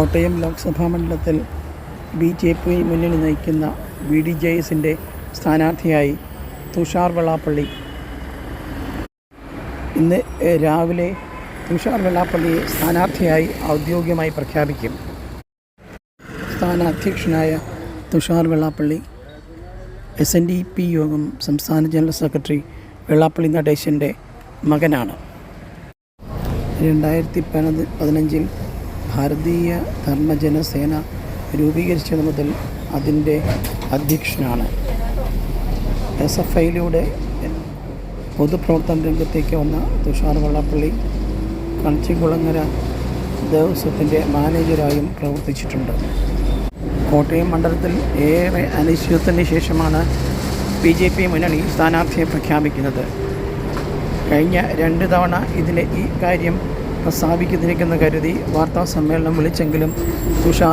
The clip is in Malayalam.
കോട്ടയം ലോക്സഭാ മണ്ഡലത്തിൽ ബി ജെ പി മുന്നണി നയിക്കുന്ന ബി ഡി ജെ എസിന്റെ സ്ഥാനാർത്ഥിയായി തുഷാർ വെള്ളാപ്പള്ളി. ഇന്ന് രാവിലെ തുഷാർ വെള്ളാപ്പള്ളിയെ സ്ഥാനാർത്ഥിയായി ഔദ്യോഗികമായി പ്രഖ്യാപിക്കും. സ്ഥാനാധ്യക്ഷനായ Thushar Vellappally S N D P യോഗം സംസ്ഥാന ജനറൽ സെക്രട്ടറി വെള്ളാപ്പള്ളി നടേശന്റെ മകനാണ്. രണ്ടായിരത്തി പതിനഞ്ചിൽ ഭാരതീയ ധർമ്മജനസേന രൂപീകരിച്ചത് മുതൽ അതിന്റെ അധ്യക്ഷനാണ്. എസ് എഫ് ഐയിലൂടെ പൊതുപ്രവർത്തന രംഗത്തേക്ക് വന്ന തുഷാർ വള്ളപ്പള്ളി കണിച്ചിക്കുളങ്ങര ദേവസ്വത്തിന്റെ മാനേജരായും പ്രവർത്തിച്ചിട്ടുണ്ട്. കോട്ടയം മണ്ഡലത്തിൽ ഏറെ അനിശ്ചിതത്വത്തിന് ശേഷമാണ് ബി ജെ പി മുന്നണി സ്ഥാനാർത്ഥിയെ പ്രഖ്യാപിക്കുന്നത്. കഴിഞ്ഞ രണ്ട് തവണ ഇതിലെ ഈ കാര്യം പ്രസ്താവിക്കുന്നിരിക്കുന്ന കരുതി വാർത്താ സമ്മേളനം വിളിച്ചെങ്കിലും തുഷാർ